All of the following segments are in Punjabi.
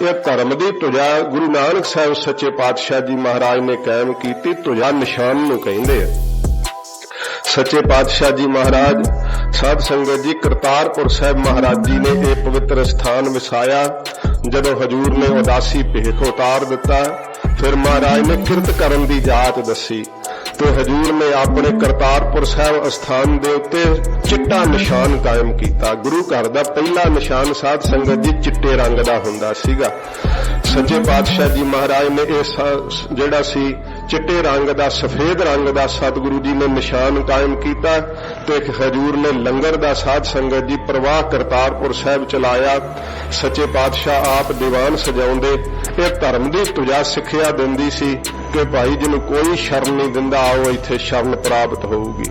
ਇਹ ਧਰਮ ਦੀ ਧੁਜਾ ਗੁਰੂ ਨਾਨਕ ਸਾਹਿਬ ਸੱਚੇ ਪਾਤਸ਼ਾਹ ਜੀ ਮਹਾਰਾਜ ਨੇ ਕਾਇਮ ਕੀਤੀ, ਧੁਜਾ ਨਿਸ਼ਾਨ ਨੂੰ ਕਹਿੰਦੇ ਆ। ਸੱਚੇ ਪਾਤਸ਼ਾਹ ਜੀ ਮਹਾਰਾਜ, ਸਾਧ ਸੰਗਤ ਜੀ, ਕਰਤਾਰਪੁਰ ਸਾਹਿਬ ਮਹਾਰਾਜ ਜੀ ਨੇ ਇਹ ਪਵਿੱਤਰ ਸਥਾਨ ਵਸਾਇਆ, ਜਦੋਂ ਹਜੂਰ ਨੇ ਉਦਾਸੀ ਭੇਖ ਉਤਾਰ ਦਿੱਤਾ, ਫਿਰ ਮਹਾਰਾਜ ਨੇ ਕਿਰਤ ਕਰਨ ਦੀ ਜਾਚ ਦੱਸੀ। ਤੇ ਹਜੂਰ ਨੇ ਆਪਣੇ ਕਰਤਾਰਪੁਰ ਸਾਹਿਬ ਅਸਥਾਨ ਦੇ ਉੱਤੇ ਚਿੱਟਾ ਨਿਸ਼ਾਨ ਕਾਇਮ ਕੀਤਾ। ਗੁਰੂ ਘਰ ਦਾ ਪਹਿਲਾ ਨਿਸ਼ਾਨ ਸਾਧ ਸੰਗਤ ਜੀ ਚਿੱਟੇ ਰੰਗ ਦਾ ਹੁੰਦਾ ਸੀਗਾ। ਸੱਚੇ ਪਾਤਸ਼ਾਹ ਜੀ ਮਹਾਰਾਜ ਨੇ ਇਹ ਜਿਹੜਾ ਸੀ, ਚਿੱਟੇ ਰੰਗ ਦਾ, ਸਫੇਦ ਰੰਗ ਦਾ ਸਤਿਗੁਰੂ ਜੀ ਨੇ ਨਿਸ਼ਾਨ ਕਾਇਮ ਕੀਤਾ ਤੇ ਹਜੂਰ ਨੇ ਲੰਗਰ ਦਾ ਸਾਧ ਸੰਗਤ ਜੀ ਪ੍ਰਵਾਹ ਕਰਤਾਰਪੁਰ ਸਾਹਿਬ ਚਲਾਇਆ। ਸੱਚੇ ਪਾਤਸ਼ਾਹ ਆਪ ਦੀਵਾਨ ਸਜਾਉਂਦੇ, ਇਹ ਧਰਮ ਦੀ ਤੁਜਾ ਸਿੱਖਿਆ ਦਿੰਦੀ ਸੀ। ਕਿ ਭਾਈ, ਜਿਹਨੂੰ ਕੋਈ ਸ਼ਰਨ ਨਹੀਂ ਦਿੰਦਾ, ਆਓ ਇੱਥੇ ਸ਼ਰਨ ਪ੍ਰਾਪਤ ਹੋਊਗੀ।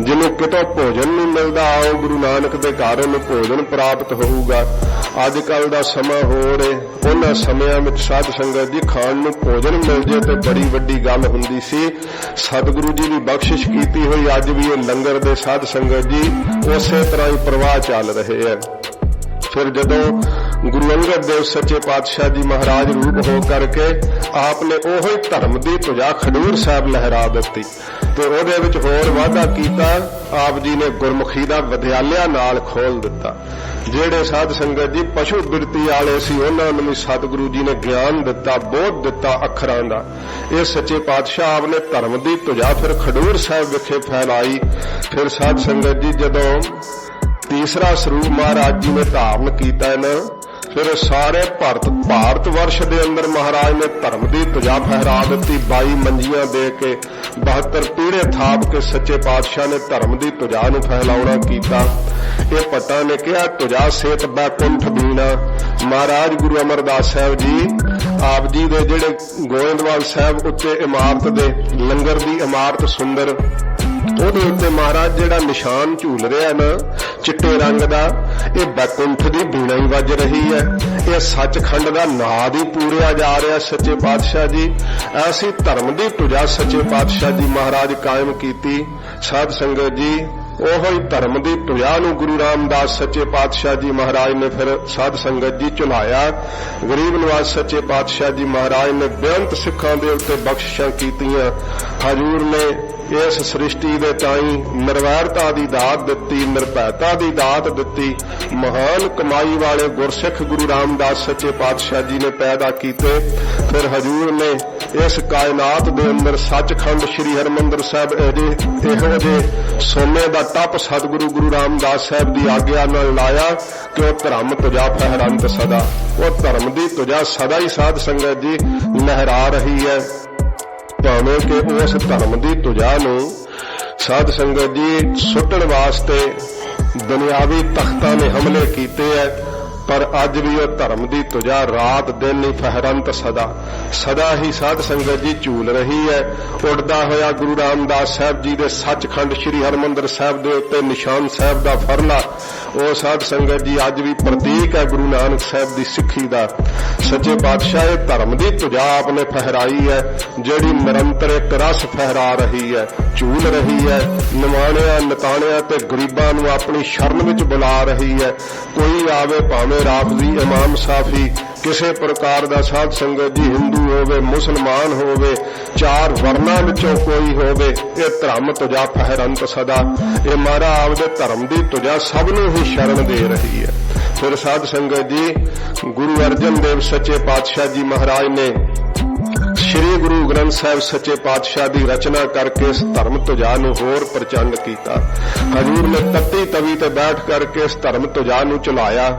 ਜਿਹਨੂੰ ਕਿਤੋਂ ਭੋਜਨ ਨਹੀਂ ਮਿਲਦਾ, ਆਓ ਗੁਰੂ ਨਾਨਕ ਦੇ ਘਰ ਨੂੰ ਭੋਜਨ ਪ੍ਰਾਪਤ ਹੋਊਗਾ। ਅੱਜ ਕੱਲ ਦਾ ਸਮਾਂ ਹੋਰ ਏ। ਉਹਨਾਂ ਸਮਿਆਂ ਵਿੱਚ ਸਾਧ ਸੰਗਤ ਜੀ ਖਾਣ ਨੂੰ ਭੋਜਨ ਮਿਲ ਜੇ ਤੇ ਬੜੀ ਵੱਡੀ ਗੱਲ ਹੁੰਦੀ ਸੀ। ਸਤਿਗੁਰੂ ਜੀ ਦੀ ਬਖਸ਼ਿਸ਼ ਕੀਤੀ ਹੋਈ, ਅੱਜ ਵੀ ਇਹ ਲੰਗਰ ਦੇ ਸਾਧ ਸੰਗਤ ਜੀ ਉਸੇ ਤਰ੍ਹਾਂ ਹੀ ਪ੍ਰਵਾਹ ਚੱਲ ਰਹੇ ਆ। ਫਿਰ ਜਦੋਂ ਗੁਰੂ ਅੰਗਦ ਦੇਵ ਸੱਚੇ ਪਾਤਸ਼ਾਹ ਜੀ ਮਹਾਰਾਜ ਰੂਪ ਹੋ ਕਰਕੇ ਆਪ ਨੇ ਉਹੋ ਧਰਮ ਦੀ ਤੁਜਾ ਖਡੂਰ ਸਾਹਿਬ ਲਹਿਰਾ ਦਿੱਤੀ ਤੇ ਉਹਦੇ ਵਿੱਚ ਹੋਰ ਵਾਅਦਾ ਕੀਤਾ, ਆਪ ਜੀ ਨੇ ਗੁਰਮੁਖੀ ਦਾ ਵਿਦਿਆਲਿਆ ਨਾਲ ਖੋਲ ਦਿੱਤਾ। ਜਿਹੜੇ ਸਾਧ ਸੰਗਤ ਜੀ ਪਸ਼ੂ ਬਿਰਤੀ ਵਾਲੇ ਸੀ, ਉਹਨਾਂ ਨੂੰ ਵੀ ਸਤਿਗੁਰੂ ਜੀ ਨੇ ਗਿਆਨ ਦਿੱਤਾ, ਬੋਧ ਦਿੱਤਾ ਅੱਖਰਾਂ ਦਾ। ਇਹ ਸੱਚੇ ਪਾਤਸ਼ਾਹ ਆਪ ਨੇ ਧਰਮ ਦੀ ਤੁਜਾ ਫਿਰ ਖਡੂਰ ਸਾਹਿਬ ਵਿਖੇ ਫੈਲਾਈ। ਫਿਰ ਸਾਧ ਸੰਗਤ ਜੀ ਜਦੋਂ ਤੀਸਰਾ ਸਰੂਪ ਮਹਾਰਾਜ ਜੀ ਨੇ ਧਾਰਨ ਕੀਤਾ ਹੈ ਫਿਰ ਸਾਰੇ ਭਾਰਤ ਭਾਰਤ ਵਰਸ਼ ਦੇ ਅੰਦਰ ਮਹਾਰਾਜ ਨੇ ਧਰਮ ਦੀ ਤੁਜਾ ਫਹਿਰਾ ਦਿੱਤੀ। 22 ਮੰਜੀਆਂ ਦੇ ਕੇ 72 ਪੀੜੇ ਥਾਪ ਕੇ ਸੱਚੇ ਪਾਤਸ਼ਾਹ ਨੇ ਧਰਮ ਦੀ ਤੁਜਾ ਨੂੰ ਫੈਲਾਉਣਾ ਕੀਤਾ। ਇਹ ਪਤਾ ਨੇ ਕਿਹਾ, ਤੁਜਾ ਸੇਤ ਬੈਕੁੰਠ ਬੀਣਾ। ਮਹਾਰਾਜ ਗੁਰੂ ਅਮਰਦਾਸ ਸਾਹਿਬ ਜੀ, ਆਪ ਜੀ ਦੇ ਜਿਹੜੇ ਗੋਇੰਦਵਾਲ ਸਾਹਿਬ ਉੱਤੇ ਇਮਾਰਤ ਦੇ ਲੰਗਰ ਦੀ ਇਮਾਰਤ ਸੁੰਦਰ, ਉਹਦੇ ਉੱਤੇ ਮਹਾਰਾਜ ਜਿਹੜਾ ਨਿਸ਼ਾਨ ਝੂਲ ਰਿਹਾ ਨਾ ਚਿੱਟੇ ਰੰਗ ਦਾ, ਇਹ ਬੈਕੁੰਠ ਦੀ ਬੀਣਾ ਹੀ ਵੱਜ ਰਹੀ ਹੈ। ਇਹ ਸੱਚਖੰਡ ਦਾ ਨਾਦ ਹੀ ਪੂਰਿਆ ਜਾ ਰਿਹਾ ਸੱਚੇ ਪਾਤਸ਼ਾਹ ਜੀ। ਐਸੀ ਧਰਮ ਦੀ ਤੁਜਾ ਸੱਚੇ ਪਾਤਸ਼ਾਹ ਜੀ ਮਹਾਰਾਜ ਕਾਇਮ ਕੀਤੀ। ਸਾਧ ਸੰਗਤ ਜੀ, ਉਹੋ ਹੀ ਧਰਮ ਦੀ ਤੁਜਾ ਨੂੰ ਗੁਰੂ ਰਾਮਦਾਸ ਸੱਚੇ ਪਾਤਸ਼ਾਹ ਜੀ ਮਹਾਰਾਜ ਨੇ ਫਿਰ ਸਾਧ ਸੰਗਤ ਜੀ ਚੁਲਾਇਆ ਗਰੀਬ ਨਿਵਾਸ ਸੱਚੇ ਪਾਤਸ਼ਾਹ ਜੀ ਮਹਾਰਾਜ ਨੇ ਬੇਅੰਤ ਸਿੱਖਾਂ ਦੇ ਉੱਤੇ ਬਖਸ਼ਿਸ਼ਾਂ ਕੀਤੀਆਂ। ਹਜੂਰ ਨੇ ਇਸ ਸ੍ਰਿਸ਼ਟੀ ਦੇ ਤਾਈ ਨਿਰਵੈਰਤਾ ਦੀ ਦਾਤ ਦਿੱਤੀ, ਨਿਰਭੈਤਾ ਦੀ ਦਾਤ ਦਿੱਤੀ। ਮਹਾਨ ਕਮਾਈ ਵਾਲੇ ਗੁਰਸਿੱਖ ਗੁਰੂ ਰਾਮਦਾਸ ਸੱਚੇ ਪਾਤਸ਼ਾਹ ਜੀ ਨੇ ਪੈਦਾ ਕੀਤੇ। ਫਿਰ ਹਜੂਰ ਨੇ ਇਸ ਕਾਇਨਾਤ ਦੇ ਅੰਦਰ ਸੱਚਖੰਡ ਸ੍ਰੀ ਹਰਮੰਦਰ ਸਾਹਿਬ ਇਹਦੇ ਇਹੋ ਜਿਹੇ ਸੋਨੇ ਦਾ ਟੱਪ ਸਤਿਗੁਰੂ ਗੁਰੂ ਰਾਮਦਾਸ ਸਾਹਿਬ ਦੀ ਆਗਿਆ ਨਾਲ ਲਾਇਆ ਕਿ ਉਹ ਧਰਮ ਤੁਜਾ ਫਹਿਰੰਤ ਸਦਾ। ਉਹ ਧਰਮ ਦੀ ਤੁਜਾ ਸਦਾ ਹੀ ਸਾਧ ਸੰਗਤ ਜੀ ਲਹਿਰਾ ਰਹੀ ਹੈ। ਭਾਵੇਂ ਕਿ ਉਸ ਧਰਮ ਦੀ ਤੁਜਾ ਨੂੰ। ਸਾਧ ਸੰਗਤ ਜੀ, ਸੁੱਟਣ ਵਾਸਤੇ ਦੁਨਿਆਵੀ ਤਖਤਾਂ ਨੇ ਹਮਲੇ ਕੀਤੇ ਐ, ਪਰ ਅੱਜ ਵੀ ਉਹ ਧਰਮ ਦੀ ਤੁਜਾ ਰਾਤ ਦਿਨ ਹੀ ਫਹਿਰੰਤ ਸਦਾ। ਸਦਾ ਹੀ ਸਾਧ ਸੰਗਤ ਜੀ ਝੂਲ ਰਹੀ ਹੈ ਉੱਡਦਾ ਹੋਇਆ ਗੁਰੂ ਰਾਮਦਾਸ ਸਾਹਿਬ ਜੀ ਦੇ ਸੱਚਖੰਡ ਸ੍ਰੀ ਹਰਮੰਦਰ ਸਾਹਿਬ ਦੇ ਉੱਤੇ ਨਿਸ਼ਾਨ ਸਾਹਿਬ ਦਾ ਫਰਲਾ। ਉਹ ਸਾਧ ਸੰਗਤ ਜੀ, ਅੱਜ ਵੀ ਪ੍ਰਤੀਕ ਹੈ ਗੁਰੂ ਨਾਨਕ ਸਾਹਿਬ ਦੀ ਸਿੱਖੀ ਦਾ। ਸੱਚੇ ਪਾਤਸ਼ਾਹ ਇਹ ਧਰਮ ਦੀ ਤੁਜਾ ਆਪਨੇ ਫਹਿਰਾਈ ਹੈ, ਜਿਹੜੀ ਨਿਰੰਤਰ ਇੱਕ ਰਸ ਫਹਿਰਾ ਰਹੀ ਹੈ, ਝੂਲ ਰਹੀ ਹੈ, ਨਿਮਾਣਿਆਂ, ਨਤਾਣਿਆਂ ਤੇ ਗਰੀਬਾਂ ਨੂੰ ਆਪਣੀ ਸ਼ਰਨ ਵਿੱਚ ਬੁਲਾ ਰਹੀ ਹੈ। ਕੋਈ ਆਵੇ ਭਾਵੇਂ ਰਾਫਜ਼ੀ ਇਮਾਮ ਸਾਫੀ ਕਿਸੇ ਪ੍ਰਕਾਰ ਦਾ ਸਾਧ ਸੰਗਤ ਜੀ ਹਿੰਦੂ ਹੋਵੇ, ਮੁਸਲਮਾਨ ਹੋਵੇ, ਚਾਰ ਵਰਨਾਂ ਵਿੱਚੋਂ ਕੋਈ ਹੋਵੇ, ਇਹ ਧਰਮ ਤੁਜਾ ਫਹਿਰੰਤ ਸਦਾ। ਇਹ ਮਾਰਾ ਆਪਦੇ ਧਰਮ ਦੀ ਤੁਜਾ ਸਭ ਨੂੰ ਹੀ ਸ਼ਰਨ ਦੇ ਰਹੀ ਹੈ। ਫਿਰ ਸਾਧ ਸੰਗਤ ਜੀ, ਗੁਰੂ ਅਰਜਨ ਦੇਵ ਸੱਚੇ ਪਾਤਸ਼ਾਹ ਜੀ ਮਹਾਰਾਜ ਨੇ ਸ੍ਰੀ ਗੁਰੂ ਗ੍ਰੰਥ ਸਾਹਿਬ ਸੱਚੇ ਪਾਤਸ਼ਾਹ ਦੀ ਰਚਨਾ ਕਰਕੇ ਇਸ ਧਰਮ ਤੁਜਾ ਨੂੰ ਹੋਰ ਪ੍ਰਚੰਡ ਕੀਤਾ। ਹਜੂਰ ਨੇ ਤੱਤੀ ਤਵੀ ਤੇ ਬੈਠ ਕਰਕੇ ਇਸ ਧਰਮ ਤੁਜਾ ਨੂੰ ਚਲਾਇਆ।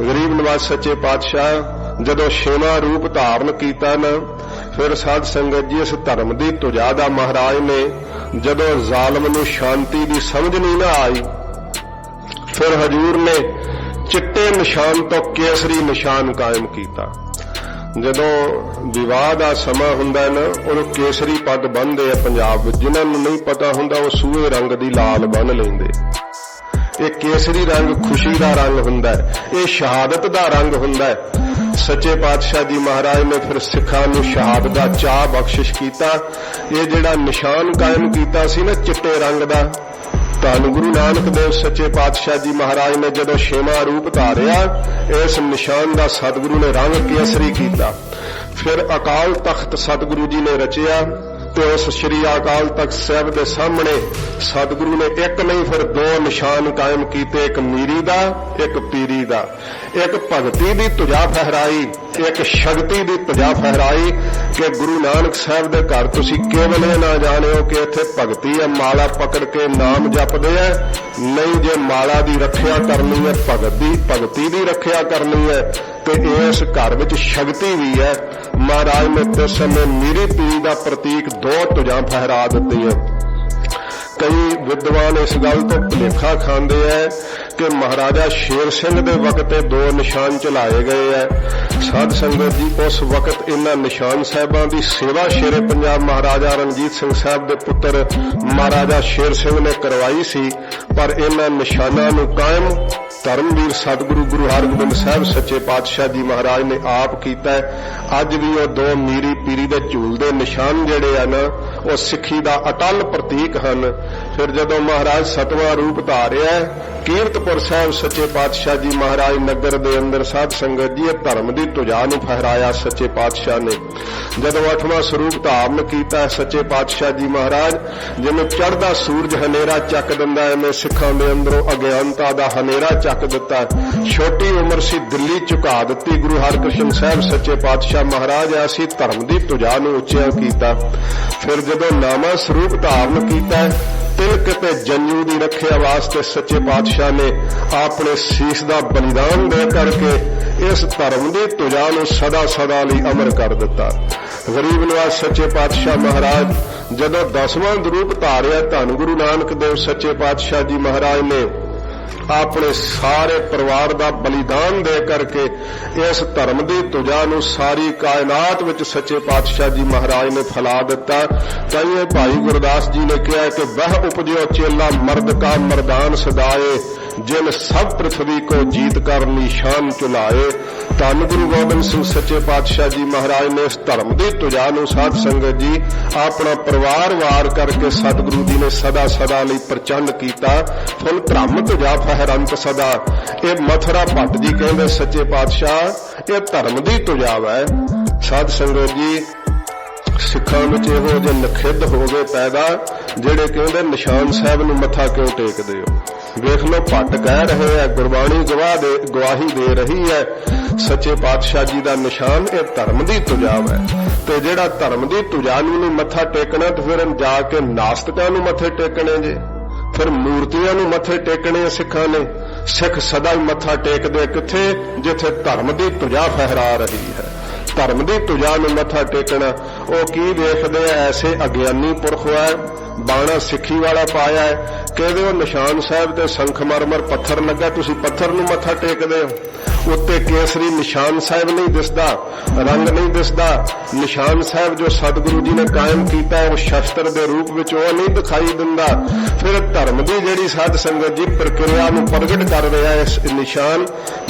ਗਰੀਬ ਨਿਵਾਜ ਸੱਚੇ ਪਾਤਸ਼ਾਹ ਜਦੋਂ ਛੇਵਾਂ ਰੂਪ ਧਾਰਨ ਕੀਤਾ ਨਾ, ਫਿਰ ਸਾਧ ਸੰਗਤ ਜੀ ਇਸ ਧਰਮ ਦੀ ਤੁਜਾ ਦਾ ਮਹਾਰਾਜ ਨੇ ਜਦੋਂ ਜ਼ਾਲਮ ਨੂੰ ਸ਼ਾਂਤੀ ਦੀ ਸਮਝ ਨਹੀਂ ਨਾ ਆਈ, ਫਿਰ ਹਜੂਰ ਨੇ ਚਿੱਟੇ ਨਿਸ਼ਾਨ ਤੋਂ ਕੇਸਰੀ ਨਿਸ਼ਾਨ ਕਾਇਮ ਕੀਤਾ। ਜਦੋਂ ਵਿਵਾਹ ਦਾ ਸਮਾਂ ਹੁੰਦਾ ਨਾ ਉਹ ਕੇਸਰੀ ਪੱਗ ਬੰਨਦੇ ਆ ਪੰਜਾਬ ਵਿੱਚ, ਜਿਨ੍ਹਾਂ ਨੂੰ ਨਹੀਂ ਪਤਾ ਹੁੰਦਾ, ਉਹ ਸੂਹੇ ਰੰਗ ਦੀ ਲਾਲ ਬੰਨ ਲੈਂਦੇ। ਇਹ ਕੇਸਰੀ ਰੰਗ ਖੁਸ਼ੀ ਦਾ ਰੰਗ ਹੁੰਦਾ ਹੈ ਇਹ ਸ਼ਹਾਦਤ ਦਾ ਰੰਗ ਹੁੰਦਾ ਹੈ ਸੱਚੇ ਪਾਤਸ਼ਾਹ ਜੀ ਮਹਾਰਾਜ ਨੇ ਫਿਰ ਸਿੱਖਾਂ ਨੂੰ ਸ਼ਹਾਦਤ ਦਾ ਚਾਹ ਬਖਸ਼ਿਸ਼ ਕੀਤਾ। ਇਹ ਜਿਹੜਾ ਨਿਸ਼ਾਨ ਕਾਇਮ ਕੀਤਾ ਸੀ ਨਾ ਚਿੱਟੇ ਰੰਗ ਦਾ ਧੰਨ ਗੁਰੂ ਨਾਨਕ ਦੇਵ ਸੱਚੇ ਪਾਤਸ਼ਾਹ ਜੀ ਮਹਾਰਾਜ ਨੇ ਜਦੋਂ ਛੇਵਾਂ ਰੂਪ ਧਾਰਿਆ, ਇਸ ਨਿਸ਼ਾਨ ਦਾ ਸਤਿਗੁਰੂ ਨੇ ਰੰਗ ਕੇਸਰੀ ਕੀਤਾ। ਫਿਰ ਅਕਾਲ ਤਖਤ ਸਤਿਗੁਰੂ ਜੀ ਨੇ ਰਚਿਆ। ਤੇ ਉਸ ਸ੍ਰੀ ਅਕਾਲ ਤਖਤ ਸਾਹਿਬ ਦੇ ਸਾਹਮਣੇ। ਸਤਿਗੁਰੂ ਨੇ ਇੱਕ ਨਹੀਂ, ਫਿਰ ਦੋ ਨਿਸ਼ਾਨ ਕਾਇਮ ਕੀਤੇ, ਇੱਕ ਮੀਰੀ ਦਾ, ਇੱਕ ਪੀਰੀ ਦਾ। ਇੱਕ ਭਗਤੀ ਦੀ ਤੁਜਾ ਫਹਿਰਾਈ, ਇੱਕ ਸ਼ਕਤੀ ਦੀ ਤੁਜਾ ਫਹਿਰਾਈ ਕਿ ਗੁਰੂ ਨਾਨਕ ਸਾਹਿਬ ਦੇ ਘਰ ਤੁਸੀਂ ਕੇਵਲ ਇਹ ਨਾ ਜਾਣਿਓ ਕਿ ਇੱਥੇ ਭਗਤੀ ਹੈ, ਮਾਲਾ ਪਕੜ ਕੇ ਨਾਮ ਜਪਦੇ ਆ। ਨਹੀਂ, ਜੇ ਮਾਲਾ ਦੀ ਰੱਖਿਆ ਕਰਨੀ ਹੈ, ਭਗਤ ਦੀ ਭਗਤੀ ਦੀ ਰੱਖਿਆ ਕਰਨੀ ਹੈ, ਤੇ ਇਸ ਘਰ ਵਿੱਚ ਸ਼ਕਤੀ ਵੀ ਹੈ। ਮਹਾਰਾਜ ਨੇ ਤੇ ਸਮੇਂ ਮੀਰੀ ਪੀਰੀ ਦਾ ਪ੍ਰਤੀਕ ਦੋ ਤੁਜਾਂ ਫਹਿਰਾ ਦਿੱਤੀਆਂ। ਕਈ ਵਿਦਵਾਨ ਇਸ ਗੱਲ ਤੋਂ ਭੁਲੇਖਾ ਖਾਂਦੇ ਐ ਕਿ ਮਹਾਰਾਜਾ ਸ਼ੇਰ ਸਿੰਘ ਦੇ ਵਕਤ ਇਹ ਦੋ ਨਿਸ਼ਾਨ ਚਲਾਏ ਗਏ ਐ। ਸਾਧ ਸੰਗਤ ਜੀ, ਉਸ ਵਕਤ ਇਹਨਾਂ ਨਿਸ਼ਾਨ ਸਾਹਿਬਾਂ ਦੀ ਸੇਵਾ ਸ਼ੇਰੇ ਪੰਜਾਬ ਮਹਾਰਾਜਾ ਰਣਜੀਤ ਸਿੰਘ ਸਾਹਿਬ ਦੇ ਪੁੱਤਰ ਮਹਾਰਾਜਾ ਸ਼ੇਰ ਸਿੰਘ ਨੇ ਕਰਵਾਈ ਸੀ, ਪਰ ਇਹਨਾਂ ਨਿਸ਼ਾਨਾਂ ਨੂੰ ਕਾਇਮ ਧਰਮਵੀਰ ਸਤਿਗੁਰੂ ਗੁਰੂ ਹਰਗੋਬਿੰਦ ਸਾਹਿਬ ਸੱਚੇ ਪਾਤਸ਼ਾਹ ਜੀ ਮਹਾਰਾਜ ਨੇ ਆਪ ਕੀਤਾ ਅੱਜ ਵੀ ਉਹ ਦੋ ਮੀਰੀ ਪੀਰੀ ਦੇ ਝੂਲ ਦੇ ਨਿਸ਼ਾਨ ਜਿਹੜੇ ਆ ਨਾ ਉਹ ਸਿੱਖੀ ਦਾ ਅਟਲ ਪ੍ਰਤੀਕ ਹਨ। ਫਿਰ ਜਦੋਂ ਮਹਾਰਾਜ ਸਤਵਾਂ ਰੂਪ ਧਾਰਿਆ ਕੀਰਤਪੁਰ ਸਾਹਿਬ ਸੱਚੇ ਪਾਤਸ਼ਾਹ ਜੀ ਮਹਾਰਾਜ ਨਗਰ ਦੇ ਅੰਦਰ ਸਾਧ ਸੰਗਤ ਜੀ, ਇਹ ਧਰਮ ਦੀ ਤੁਜਾ ਨੂੰ ਫਹਿਰਾਇਆ ਸੱਚੇ ਪਾਤਸ਼ਾਹ ਨੇ। ਜਦੋਂ ਅੱਠਵਾਂ ਸਰੂਪ ਧਾਰਨ ਕੀਤਾ ਸੱਚੇ ਪਾਤਸ਼ਾਹ ਜੀ ਮਹਾਰਾਜ, ਜਿਵੇਂ ਚੜ੍ਹਦਾ ਸੂਰਜ ਹਨੇਰਾ ਚੱਕ ਦਿੰਦਾ, ਐਵੇਂ ਸਿੱਖਾਂ ਦੇ ਅੰਦਰੋਂ ਅਗਿਆਨਤਾ ਦਾ ਹਨੇਰਾ ਚੱਕ ਦਿੱਤਾ। ਛੋਟੀ ਉਮਰ ਸੀ, ਦਿੱਲੀ ਝੁਕਾ ਦਿੱਤੀ ਗੁਰੂ ਹਰਕ੍ਰਿਸ਼ਨ ਸਾਹਿਬ ਸੱਚੇ ਪਾਤਸ਼ਾਹ ਮਹਾਰਾਜ ਐਸੀ ਧਰਮ ਦੀ ਤੁਜਾ ਨੂੰ ਉੱਚਾ ਕੀਤਾ। ਫਿਰ ਜਦੋਂ ਨਾਮਾ ਸਰੂਪ ਧਾਰਨ ਕੀਤਾ ਤਿਲਕ ਤੇ ਜਨੂ ਦੀ ਰੱਖਿਆ ਵਾਸਤੇ ਸੱਚੇ ਪਾਤਸ਼ਾਹ ਨੇ ਆਪਣੇ ਸੀਸ ਦਾ ਬਲੀਦਾਨ ਦੇ ਕਰਕੇ ਇਸ ਧਰਮ ਦੀ ਤੁਜਾ ਨੂੰ ਸਦਾ ਸਦਾ ਲਈ ਅਮਰ ਕਰ ਦਿੱਤਾ। ਗਰੀਬ ਨਿਵਾਸ ਸੱਚੇ ਪਾਤਸ਼ਾਹ ਮਹਾਰਾਜ, ਜਦੋਂ ਦਸਵਾਂ ਰੂਪ ਧਾਰਿਆ ਧੰਨ ਗੁਰੂ ਨਾਨਕ ਦੇਵ ਸੱਚੇ ਪਾਤਸ਼ਾਹ ਜੀ ਮਹਾਰਾਜ ਨੇ ਆਪਣੇ ਸਾਰੇ ਪਰਿਵਾਰ ਦਾ ਬਲੀਦਾਨ ਦੇ ਕਰਕੇ ਇਸ ਧਰਮ ਦੀ ਤੁਜਾ ਨੂੰ ਸਾਰੀ ਕਾਇਨਾਤ ਵਿੱਚ ਸੱਚੇ ਪਾਤਸ਼ਾਹ ਜੀ ਮਹਾਰਾਜ ਨੇ ਫੈਲਾ ਦਿੱਤਾ। ਤਾਂ ਭਾਈ ਗੁਰਦਾਸ ਜੀ ਨੇ ਕਿਹਾ ਕਿ ਵਹ ਉਪਜਿਓ ਚੇਲਾ ਮਰਦ ਕਾ ਮਰਦਾਨ ਸਦਾਏ। ਜਿਨ ਸਭ ਪ੍ਰithvi ਕੋ ਜੀਤ ਕਰ ਨਿਸ਼ਾਨ ਚੁਲਾਏ, ਧੰਨ ਗੁਰੂ ਗੋਬਿੰਦ ਸਿੰਘ ਸੱਚੇ ਪਾਤਸ਼ਾਹ ਜੀ ਮਹਾਰਾਜ ਨੇ ਇਸ ਧਰਮ ਦੀ ਤੁਜਾ ਨੂੰ ਸਾਧ ਸੰਗਤ ਜੀ, ਆਪਣਾ ਪਰਿਵਾਰ ਵਾਰ ਕਰਕੇ ਸਤਿਗੁਰੂ ਜੀ ਨੇ ਸਦਾ ਸਦਾ ਲਈ ਪ੍ਰਚੰਡ ਕੀਤਾ। ਫੁੱਲ ਧਰਮ ਤੁਜਾ ਫਹਿਰੰਤ ਸਦਾ। ਇਹ ਮਥੁਰਾ ਭੱਟ ਜੀ ਕਹਿੰਦੇ ਸੱਚੇ ਪਾਤਸ਼ਾਹ, ਇਹ ਧਰਮ ਦੀ ਤੁਜਾ ਹੈ ਸਾਧ ਸੰਗਤ ਜੀ, ਸਿੱਖਾਂ ਵਿੱਚ ਇਹੋ ਜਿਹੇ ਨਖਿੱਧ ਹੋਵੇ ਪੈਦਾ, ਜਿਹੜੇ ਕਹਿੰਦੇ ਨਿਸ਼ਾਨ ਸਾਹਿਬ ਨੂੰ ਮੱਥਾ ਕਿਉਂ ਟੇਕਦੇ ਹੋ? ਵੇਖ ਲੋ ਭੱਟ ਕਹਿ ਰਹੇ ਆ, ਗੁਰਬਾਣੀ ਗਵਾਹ ਦੇ, ਗਵਾਹੀ ਦੇ ਰਹੀ ਹੈ। ਸੱਚੇ ਪਾਤਸ਼ਾਹ ਜੀ ਦਾ ਨਿਸ਼ਾਨ ਇਹ ਧਰਮ ਦੀ ਤੁਜਾਵ ਹੈ ਤੇ ਜਿਹੜਾ ਧਰਮ ਦੀ ਤੁਜਾ ਨੂੰ ਮੱਥਾ ਟੇਕਣਾ, ਤੇ ਫਿਰ ਜਾ ਕੇ ਨਾਸਤਕਾਂ ਨੂੰ ਮੱਥੇ ਟੇਕਣੇ ਜੇ। ਫਿਰ ਮੂਰਤੀਆਂ ਨੂੰ ਮੱਥੇ ਟੇਕਣੇ ਸਿੱਖਾਂ ਨੇ। ਸਿੱਖ ਸਦਾ ਹੀ ਮੱਥਾ ਟੇਕਦੇ ਕਿੱਥੇ? ਜਿੱਥੇ ਧਰਮ ਦੀ ਤੁਜਾ ਫਹਿਰਾ ਰਹੀ ਹੈ। ਧਰਮ ਦੀ ਤੁਜਾ ਨੂੰ ਮੱਥਾ ਟੇਕਣਾ, ਉਹ ਕੀ ਵੇਖਦੇ ਆ? ਐਸੇ ਅਗਿਆਨੀ ਪੁਰਖ ਹੈ ਬਾਣਾ ਸਿੱਖੀ ਵਾਲਾ ਪਾਇਆ ਹੈ। ਕਹਿੰਦੇ ਉਹ ਨਿਸ਼ਾਨ ਸਾਹਿਬ ਤੇ ਸੰਖਮਰਮਰ ਪੱਥਰ ਲੱਗਾ, ਤੁਸੀਂ ਪੱਥਰ ਨੂੰ ਮੱਥਾ ਟੇਕਦੇ ਹੋ। ਉੱਤੇ ਕੇਸਰੀ ਨਿਸ਼ਾਨ ਸਾਹਿਬ ਨਹੀਂ ਦਿਸਦਾ, ਰੰਗ ਨਹੀਂ ਦਿਸਦਾ। ਨਿਸ਼ਾਨ ਸਾਹਿਬ ਜੋ ਸਤਿਗੁਰੂ ਜੀ ਨੇ ਕਾਇਮ ਕੀਤਾ, ਉਹ ਸ਼ਸਤਰ ਦੇ ਰੂਪ ਵਿੱਚ ਉਹ ਨਹੀਂ ਦਿਖਾਈ ਦਿੰਦਾ। ਫਿਰ ਧਰਮ ਦੀ ਜਿਹੜੀ ਸਾਧ ਸੰਗਤ ਜੀ ਪ੍ਰਕਿਰਿਆ ਨੂੰ ਪ੍ਰਗਟ ਕਰ ਰਿਹਾ ਹੈ ਨਿਸ਼ਾਨ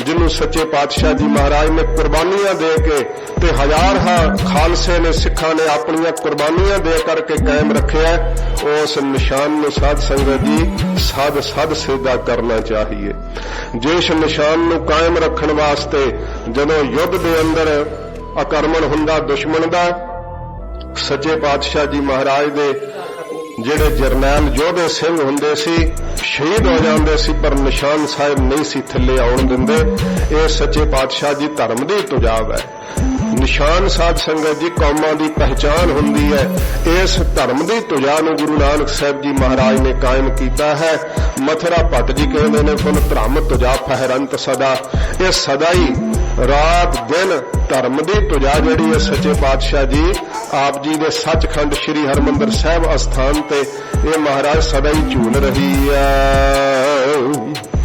ਜਿਹਨੂੰ ਸੱਚੇ ਪਾਤਸ਼ਾਹ ਜੀ ਮਹਾਰਾਜ ਨੇ ਕੁਰਬਾਨੀਆਂ ਦੇ ਕੇ ਤੇ ਹਜ਼ਾਰਾਂ ਖਾਲਸੇ ਨੇ, ਸਿੱਖਾਂ ਨੇ ਆਪਣੀਆਂ ਕੁਰਬਾਨੀਆਂ ਦੇ ਕਰਕੇ ਕਾਇਮ ਰੱਖਿਆ ਉਸ ਨਿਸ਼ਾਨ ਨੂੰ ਸਾਧ ਸੰਗਤ ਜੀ ਸਾਧ ਸਾਧ ਸਿੱਧਾ ਕਰਨਾ ਚਾਹੀਏ। ਜਿਸ ਨਿਸ਼ਾਨ ਨੂੰ ਕਾਇਮ ਰੱਖਣ ਵਾਸਤੇ ਜਦੋਂ ਯੁੱਧ ਦੇ ਅੰਦਰ ਅਕਰਮਣ ਹੁੰਦਾ, ਦੁਸ਼ਮਣ ਦਾ, ਸੱਚੇ ਪਾਤਸ਼ਾਹ ਜੀ ਮਹਾਰਾਜ ਦੇ ਜਿਹੜੇ ਜਰਨੈਲ ਯੋਧੇ ਸਿੰਘ ਹੁੰਦੇ ਸੀ, ਸ਼ਹੀਦ ਹੋ ਜਾਂਦੇ ਸੀ, ਪਰ ਨਿਸ਼ਾਨ ਸਾਹਿਬ ਨਹੀਂ ਸੀ ਥੱਲੇ ਆਉਣ ਦਿੰਦੇ। ਇਹ ਸੱਚੇ ਪਾਤਸ਼ਾਹ ਜੀ ਧਰਮ ਦੀ ਤੁਜਾਬ ਹੈ। ਨਿਸ਼ਾਨ ਸਾਧ ਸੰਗਤ ਜੀ, ਕੌਮਾਂ ਦੀ ਪਹਿਚਾਨ ਹੁੰਦੀ ਹੈ। ਇਸ ਧਰਮ ਦੀ ਤੁਜਾ ਨੂੰ ਗੁਰੂ ਨਾਨਕ ਸਾਹਿਬ ਜੀ ਮਹਾਰਾਜ ਨੇ ਕਾਇਮ ਕੀਤਾ ਹੈ। ਮਥੁਰਾ ਭੱਟ ਜੀ ਕਹਿੰਦੇ ਨੇ, ਫੁੱਲ ਧਰਮ ਤੁਜਾ ਫਹਿਰੰਤ ਸਦਾ। ਇਹ ਸਦਾ ਹੀ ਰਾਤ, ਦਿਨ, ਧਰਮ ਦੀ ਤੁਜਾ ਜਿਹੜੀ ਹੈ ਸੱਚੇ ਪਾਤਸ਼ਾਹ ਜੀ, ਆਪ ਜੀ ਦੇ ਸੱਚਖੰਡ ਸ੍ਰੀ ਹਰਮੰਦਰ ਸਾਹਿਬ ਅਸਥਾਨ ਤੇ ਇਹ ਮਹਾਰਾਜ ਸਦਾ ਹੀ ਝੂਲ ਰਹੀ ਹੈ।